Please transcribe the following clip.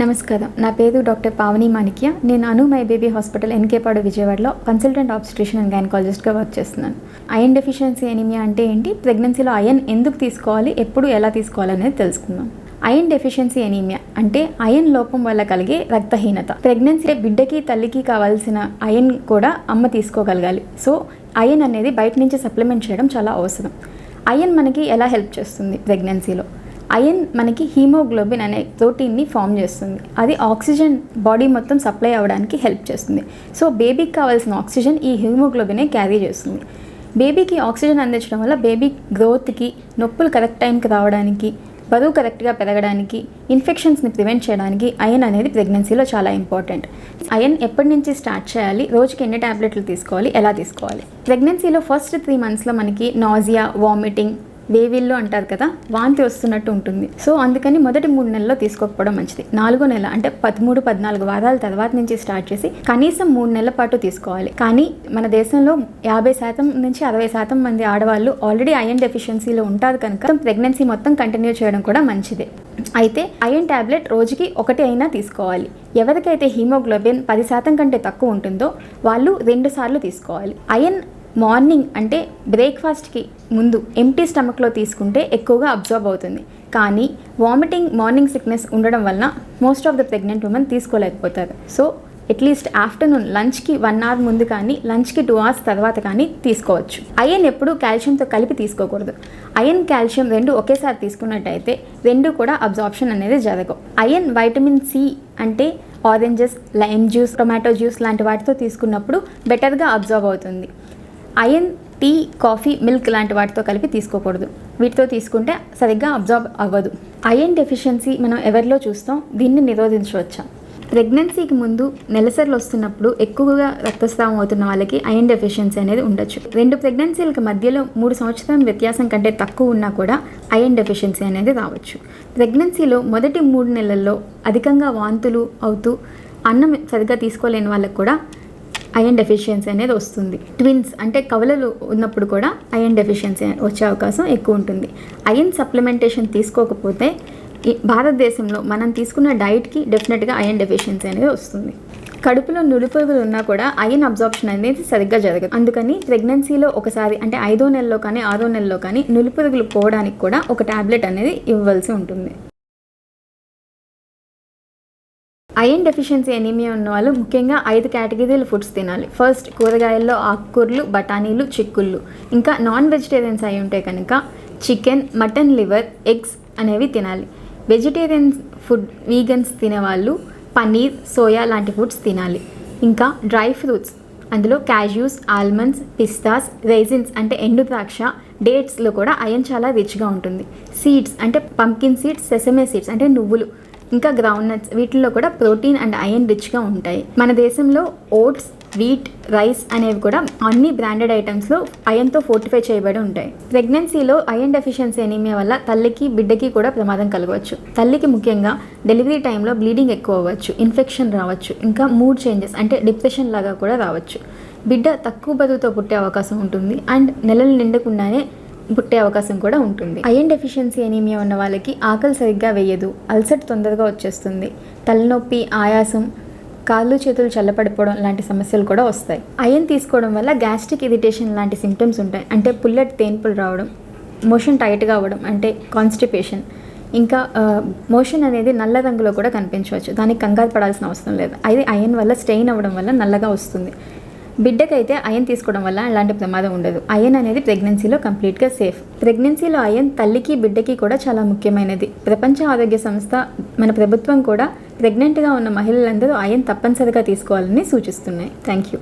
నమస్కారం. నా పేరు డాక్టర్ పావని మాణిక్య. నేను అను మై బేబీ హాస్పిటల్ ఎన్కేపాడు విజయవాడలో కన్సల్టెంట్ ఆబ్స్ట్రిషన్ అండ్ గైనకాలజిస్ట్గా వర్క్ చేస్తున్నాను. అయన్ డెఫిషియన్సీ ఎనిమియా అంటే ఏంటి? ప్రెగ్నెన్సీలో అయన్ ఎందుకు తీసుకోవాలి? ఎప్పుడు ఎలా తీసుకోవాలి అనేది తెలుసుకుందాం. అయన్ డెఫిషియన్సీ ఎనీమియా అంటే అయన్ లోపం వల్ల కలిగే రక్తహీనత. ప్రెగ్నెన్సీ బిడ్డకి తల్లికి కావాల్సిన అయన్ కూడా అమ్మ తీసుకోగలగాలి. సో అయన్ అనేది బయట నుంచి సప్లిమెంట్ చేయడం చాలా అవసరం. అయన్ మనకి ఎలా హెల్ప్ చేస్తుంది ప్రెగ్నెన్సీలో? అయన్ మనకి హీమోగ్లోబిన్ అనే ప్రోటీన్ని ఫామ్ చేస్తుంది. అది ఆక్సిజన్ బాడీ మొత్తం సప్లై అవ్వడానికి హెల్ప్ చేస్తుంది. సో బేబీకి కావాల్సిన ఆక్సిజన్ ఈ హీమోగ్లోబినే క్యారీ చేస్తుంది. బేబీకి ఆక్సిజన్ అందించడం వల్ల బేబీ గ్రోత్కి నొప్పులు కరెక్ట్ టైంకి రావడానికి బరువు కరెక్ట్గా పెరగడానికి ఇన్ఫెక్షన్స్ని ప్రివెంట్ చేయడానికి అయన్ అనేది ప్రెగ్నెన్సీలో చాలా ఇంపార్టెంట్ అయన్ ఎప్పటి నుంచి స్టార్ట్ చేయాలి? రోజుకి ఎన్ని ట్యాబ్లెట్లు తీసుకోవాలి? ఎలా తీసుకోవాలి? ప్రెగ్నెన్సీలో ఫస్ట్ త్రీ మంత్స్లో మనకి నాజియా వామిటింగ్ వేవిల్లో అంటారు కదా వాంతి వస్తున్నట్టు ఉంటుంది. సో అందుకని మొదటి మూడు నెలల్లో తీసుకోకపోవడం మంచిది. నాలుగో నెల అంటే పదమూడు పద్నాలుగు వారాల తర్వాత నుంచి స్టార్ట్ చేసి కనీసం మూడు నెలల పాటు తీసుకోవాలి. కానీ మన దేశంలో యాభై శాతం నుంచి అరవై శాతం మంది ఆడవాళ్ళు ఆల్రెడీ ఐరన్ డెఫిషియన్సీలో ఉంటారు కనుక ప్రెగ్నెన్సీ మొత్తం కంటిన్యూ చేయడం కూడా మంచిదే. అయితే ఐరన్ ట్యాబ్లెట్ రోజుకి ఒకటి అయినా తీసుకోవాలి. ఎవరికైతే హీమోగ్లోబిన్ పది శాతం కంటే తక్కువ ఉంటుందో వాళ్ళు రెండు సార్లు తీసుకోవాలి. ఐరన్ మార్నింగ్ అంటే బ్రేక్ఫాస్ట్కి ముందు ఎంటీ స్టమక్లో తీసుకుంటే ఎక్కువగా అబ్జర్వ్ అవుతుంది. కానీ వామిటింగ్ మార్నింగ్ సిక్నెస్ ఉండడం వలన most of the pregnant women తీసుకోలేకపోతారు. So at least afternoon లంచ్కి వన్ అవర్ ముందు కానీ లంచ్కి టూ అవర్స్ తర్వాత కానీ తీసుకోవచ్చు. అయన్ ఎప్పుడు కాల్షియంతో కలిపి తీసుకోకూడదు. అయన్ కాల్షియం రెండు ఒకేసారి తీసుకున్నట్టయితే రెండు కూడా అబ్జార్ప్షన్ అనేది జరగవు. అయన్ వైటమిన్ సి అంటే oranges lime juice tomato juice లాంటి వాటితో తీసుకున్నప్పుడు బెటర్గా అబ్జర్వ్ అవుతుంది. అయన్ టీ కాఫీ మిల్క్ లాంటి వాటితో కలిపి తీసుకోకూడదు. వీటితో తీసుకుంటే సరిగ్గా అబ్జార్బ్ అవ్వదు. అయన్ డెఫిషియన్సీ మనం ఎవరిలో చూస్తాం? దీన్ని నిరోధించవచ్చా? ప్రెగ్నెన్సీకి ముందు నెలసరిలు వస్తున్నప్పుడు ఎక్కువగా రక్తస్రావం అవుతున్న వాళ్ళకి అయన్ డెఫిషియన్సీ అనేది ఉండొచ్చు. రెండు ప్రెగ్నెన్సీలకు మధ్యలో మూడు సంవత్సరం వ్యత్యాసం కంటే తక్కువ ఉన్నా కూడా అయన్ డెఫిషియన్సీ అనేది రావచ్చు. ప్రెగ్నెన్సీలో మొదటి మూడు నెలల్లో అధికంగా వాంతులు అవుతూ అన్నం సరిగ్గా తీసుకోలేని వాళ్ళకు కూడా అయన్ డెఫిషియన్సీ అనేది వస్తుంది. ట్విన్స్ అంటే కవలలు ఉన్నప్పుడు కూడా అయన్ డెఫిషియన్సీ వచ్చే అవకాశం ఎక్కువ ఉంటుంది. అయన్ సప్లిమెంటేషన్ తీసుకోకపోతే ఈ భారతదేశంలో మనం తీసుకున్న డైట్కి డెఫినెట్గా అయన్ డెఫిషియన్సీ అనేది వస్తుంది. కడుపులో నులిపురుగులు ఉన్నా కూడా అయన్ అబ్జార్ప్షన్ అనేది సరిగ్గా జరగదు. అందుకని ప్రెగ్నెన్సీలో ఒకసారి అంటే ఐదో నెలలో కానీ ఆరో నెలలో కానీ నులిపురుగులు పోవడానికి కూడా ఒక టాబ్లెట్ అనేది ఇవ్వాల్సి ఉంటుంది. ఐరన్ డెఫిషియన్సీ ఎనీమియా ఉన్న వాళ్ళు ముఖ్యంగా ఐదు కేటగిరీల ఫుడ్స్ తినాలి. ఫస్ట్ కూరగాయల్లో ఆకుకూరలు బఠానీలు చిక్కుళ్ళు. ఇంకా నాన్ వెజిటేరియన్స్ అయి ఉంటే కనుక చికెన్ మటన్ లివర్ ఎగ్స్ అనేవి తినాలి. వెజిటేరియన్ ఫుడ్ వీగన్స్ తినేవాళ్ళు పన్నీర్ సోయా లాంటి ఫుడ్స్ తినాలి. ఇంకా డ్రై ఫ్రూట్స్ అందులో క్యాజ్యూస్ ఆల్మండ్స్ పిస్తాస్ రైజిన్స్ అంటే ఎండు ద్రాక్ష డేట్స్లో కూడా అయన్ చాలా రిచ్గా ఉంటుంది. సీడ్స్ అంటే పంకిన్ సీడ్స్ సెసమే సీడ్స్ అంటే నువ్వులు. ఇంకా గ్రౌండ్ నట్స్ వీటిల్లో కూడా ప్రోటీన్ అండ్ ఐరన్ రిచ్గా ఉంటాయి. మన దేశంలో ఓట్స్ వీట్ రైస్ అనేవి కూడా అన్ని బ్రాండెడ్ ఐటమ్స్లో అయన్తో ఫోర్టిఫై చేయబడి ఉంటాయి. ప్రెగ్నెన్సీలో అయన్ డెఫిషియన్సీ ఎనీమియా వల్ల తల్లికి బిడ్డకి కూడా ప్రమాదం కలగవచ్చు. తల్లికి ముఖ్యంగా డెలివరీ టైంలో బ్లీడింగ్ ఎక్కువ అవ్వచ్చు ఇన్ఫెక్షన్ రావచ్చు ఇంకా మూడ్ చేంజెస్ అంటే డిప్రెషన్ లాగా కూడా రావచ్చు. బిడ్డ తక్కువ బరువుతో పుట్టే అవకాశం ఉంటుంది. అండ్ నెలలు నిండకుండానే పుట్టే అవకాశం కూడా ఉంటుంది. అయన్ డెఫిషియన్సీ ఎనీమియా ఉన్న వాళ్ళకి ఆకలి సరిగ్గా వేయదు. అల్సర్ తొందరగా వచ్చేస్తుంది. తలనొప్పి ఆయాసం కాళ్ళు చేతులు చల్లపడిపోవడం లాంటి సమస్యలు కూడా వస్తాయి. అయన్ తీసుకోవడం వల్ల గ్యాస్ట్రిక్ ఇరిటేషన్ లాంటి సిమ్టమ్స్ ఉంటాయి. అంటే పుల్లటి తేన్పులు రావడం మోషన్ టైట్గా అవ్వడం అంటే కాన్స్టిపేషన్. ఇంకా మోషన్ అనేది నల్ల రంగులో కూడా కనిపించవచ్చు. దానికి కంగారు పడాల్సిన అవసరం లేదు. అది అయన్ వల్ల స్టెయిన్ అవ్వడం వల్ల నల్లగా వస్తుంది. బిడ్డకైతే అయన్ తీసుకోవడం వల్ల అలాంటి ప్రమాదం ఉండదు. అయన్ అనేది ప్రెగ్నెన్సీలో కంప్లీట్గా సేఫ్. ప్రెగ్నెన్సీలో అయన్ తల్లికి బిడ్డకి కూడా చాలా ముఖ్యమైనది. ప్రపంచ ఆరోగ్య సంస్థ మన ప్రభుత్వం కూడా ప్రెగ్నెంట్గా ఉన్న మహిళలందరూ అయన్ తప్పనిసరిగా తీసుకోవాలని సూచిస్తున్నాయి. Thank you.